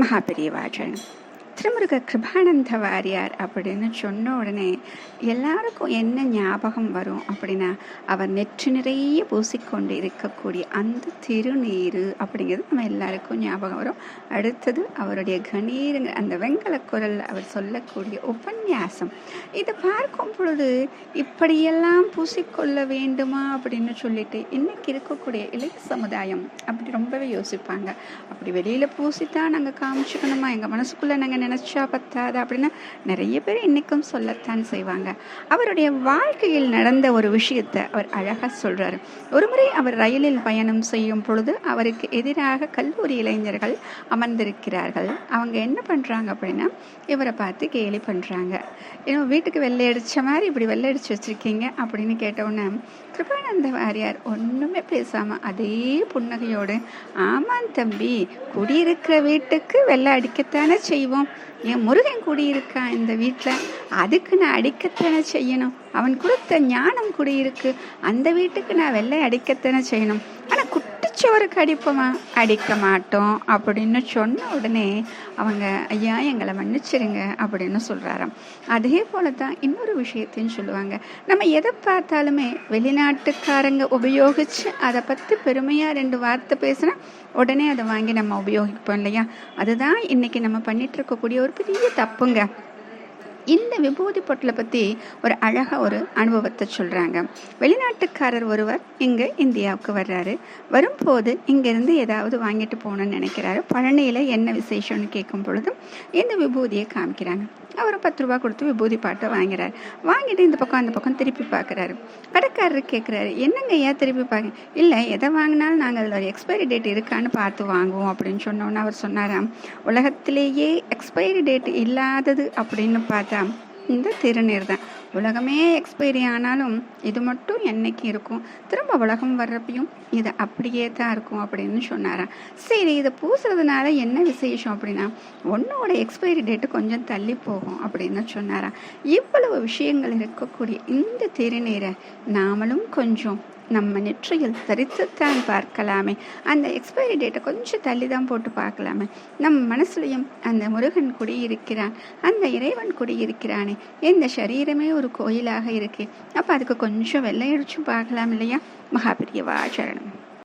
महापरिवार திருமுருக கிருபானந்த வாரியார் அப்படின்னு சொன்ன உடனே எல்லாருக்கும் என்ன ஞாபகம் வரும் அப்படின்னா அவர் நெற்று நிறைய பூசிக்கொண்டு இருக்கக்கூடிய அந்த திருநீரு அப்படிங்கிறது நம்ம எல்லாருக்கும் ஞாபகம் வரும். அடுத்தது அவருடைய கணீருங்க அந்த வெங்கல குரல் அவர் சொல்லக்கூடிய உபன்யாசம். இதை பார்க்கும் பொழுது இப்படியெல்லாம் பூசிக்கொள்ள வேண்டுமா அப்படின்னு சொல்லிட்டு இன்னைக்கு இருக்கக்கூடிய இளைய சமுதாயம் அப்படி ரொம்பவே யோசிப்பாங்க. அப்படி வெளியில் பூசித்தான் நாங்கள் காமிச்சுக்கணுமா? எங்கள் மனசுக்குள்ளே நாங்கள் நினச்சா பத்தாது அப்படின்னு நிறைய பேர் இன்றைக்கும் சொல்லத்தான் செய்வாங்க. அவருடைய வாழ்க்கையில் நடந்த ஒரு விஷயத்தை அவர் அழகாக சொல்கிறார் ஒரு முறை அவர் ரயிலில் பயணம் செய்யும் பொழுது அவருக்கு எதிராக கல்லூரி இளைஞர்கள் அமர்ந்திருக்கிறார்கள். அவங்க என்ன பண்ணுறாங்க அப்படின்னா இவரை பார்த்து கேலி பண்ணுறாங்க ஏன்னா வீட்டுக்கு வெள்ளை அடித்த மாதிரி இப்படி வெள்ளை அடித்து வச்சுருக்கீங்க அப்படின்னு கேட்டவுடனே கிருபானந்த வாரியார் ஒன்றுமே பேசாமல் அதே புன்னகையோடு ஆமாம் தம்பி குடியிருக்கிற வீட்டுக்கு வெள்ளை அடிக்கத்தானே செய்வோம். என் முருகன் குடியிருக்கான் இந்த வீட்டில்? அதுக்கு நான் அடிக்கத்தனை செய்யணும். அவன் கொடுத்த ஞானம் குடியிருக்கு அந்த வீட்டுக்கு நான் வெள்ளை அடிக்கத்தானே செய்யணும். ஆனால் குட்டிச்சோருக்கு அடிப்போமா? அடிக்க மாட்டோம் அப்படின்னு சொன்ன உடனே அவங்க ஐயா எங்களை மன்னிச்சிருங்க அப்படின்னு சொல்கிறாராம் அதே போல தான் இன்னொரு விஷயத்தையும் சொல்லுவாங்க. நம்ம எதை பார்த்தாலுமே வெளிநாட்டுக்காரங்க உபயோகித்து அதை பற்றி பெருமையாக ரெண்டு வார்த்தை பேசினா உடனே அதை வாங்கி நம்ம உபயோகிப்போம் இல்லையா? அதுதான் இன்றைக்கி நம்ம பண்ணிகிட்டு இருக்கக்கூடிய ஒரு பெரிய தப்புங்க. இந்த விபூதி பொட்டலை பற்றி ஒரு அழகாக ஒரு அனுபவத்தை சொல்கிறாங்க வெளிநாட்டுக்காரர் ஒருவர் இங்கே இந்தியாவுக்கு வர்றாரு. வரும்போது இங்கேருந்து ஏதாவது வாங்கிட்டு போகணுன்னு நினைக்கிறாரு. பழனியில் என்ன விசேஷம்னு கேட்கும் பொழுதும் இந்த விபூதியை காமிக்கிறாங்க. அவர் பத்து ரூபா கொடுத்து விபூதி பாட்டை வாங்கிறார். வாங்கிட்டு இந்த பக்கம் அந்த பக்கம் திருப்பி பார்க்குறாரு. கடைக்காரர் கேட்குறாரு என்னங்க ஏன் திருப்பி பார்க்க? இல்லை எதை வாங்கினாலும் நாங்கள் அதில் ஒரு எக்ஸ்பைரி டேட் இருக்கான்னு பார்த்து வாங்குவோம் அப்படின்னு சொன்னோன்னே அவர் சொன்னாராம். உலகத்திலேயே எக்ஸ்பைரி டேட் இல்லாதது அப்படின்னு பார்த்தா இந்த திருநீர் தான். உலகமே எக்ஸ்பைரி ஆனாலும் இது மட்டும் என்னைக்கு இருக்கும்? திரும்ப உலகம் வர்றப்பையும் இது அப்படியே தான் இருக்கும் அப்படின்னு சொன்னாராம். சரி இதை பூசுறதுனால என்ன விசேஷம் அப்படின்னா ஒன்னோட எக்ஸ்பைரி டேட்டு கொஞ்சம் தள்ளி போகும் அப்படின்னு சொன்னாராம். இவ்வளவு விஷயங்கள் இருக்கக்கூடிய இந்த திருநீரை நாமளும் கொஞ்சம் நம்ம நெற்றியில் தரித்துத்தான் பார்க்கலாமே. அந்த எக்ஸ்பைரி டேட்டை கொஞ்சம் தள்ளி தான் போட்டு பார்க்கலாமே. நம் மனசுலையும் அந்த முருகன் குடியிருக்கிறான். அந்த இறைவன் குடியிருக்கிறானே. இந்த சரீரமே ஒரு கோயிலாக இருக்கு. அப்போ அதுக்கு கொஞ்சம் வெள்ளையடிச்சும் பார்க்கலாம் இல்லையா? மகாபிரியவா சரணம்.